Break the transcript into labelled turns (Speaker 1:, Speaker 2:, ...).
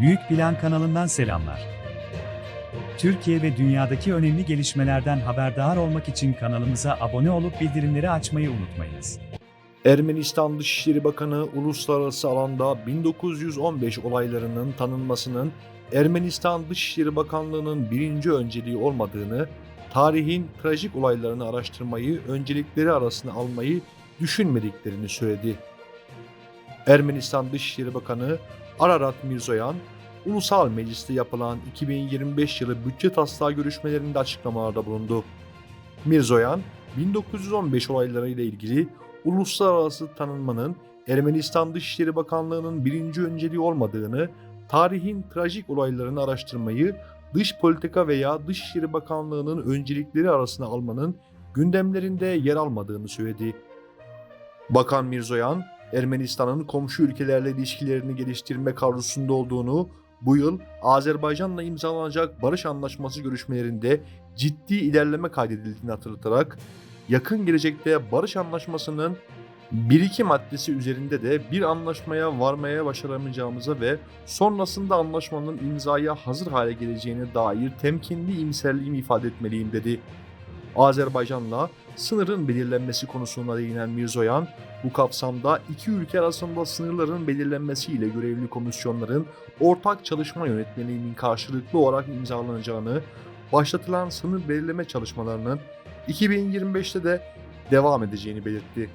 Speaker 1: Büyük Plan kanalından selamlar. Türkiye ve dünyadaki önemli gelişmelerden haberdar olmak için kanalımıza abone olup bildirimleri açmayı unutmayınız.
Speaker 2: Ermenistan Dışişleri Bakanı uluslararası alanda 1915 olaylarının tanınmasının Ermenistan Dışişleri Bakanlığı'nın birinci önceliği olmadığını, tarihin trajik olaylarını araştırmayı öncelikleri arasına almayı düşünmediklerini söyledi. Ermenistan Dışişleri Bakanı Ararat Mirzoyan, Ulusal Meclis'te yapılan 2025 yılı bütçe taslağı görüşmelerinde açıklamalarda bulundu. Mirzoyan, 1915 olayları ile ilgili uluslararası tanınmanın Ermenistan Dışişleri Bakanlığı'nın birinci önceliği olmadığını, tarihin trajik olaylarını araştırmayı dış politika veya Dışişleri Bakanlığı'nın öncelikleri arasına almanın gündemlerinde yer almadığını söyledi. Bakan Mirzoyan, Ermenistan'ın komşu ülkelerle ilişkilerini geliştirme arzusunda olduğunu, bu yıl Azerbaycan'la imzalanacak barış anlaşması görüşmelerinde ciddi ilerleme kaydedildiğini hatırlatarak, yakın gelecekte barış anlaşmasının bir iki maddesi üzerinde de bir anlaşmaya varmaya başaramayacağımıza ve sonrasında anlaşmanın imzaya hazır hale geleceğine dair temkinli iyimserliğimi ifade etmeliyim dedi. Azerbaycan'la sınırın belirlenmesi konusuna değinen Mirzoyan, bu kapsamda iki ülke arasında sınırların belirlenmesiyle görevli komisyonların ortak çalışma yönetmeliğinin karşılıklı olarak imzalanacağını, başlatılan sınır belirleme çalışmalarının 2025'te de devam edeceğini belirtti.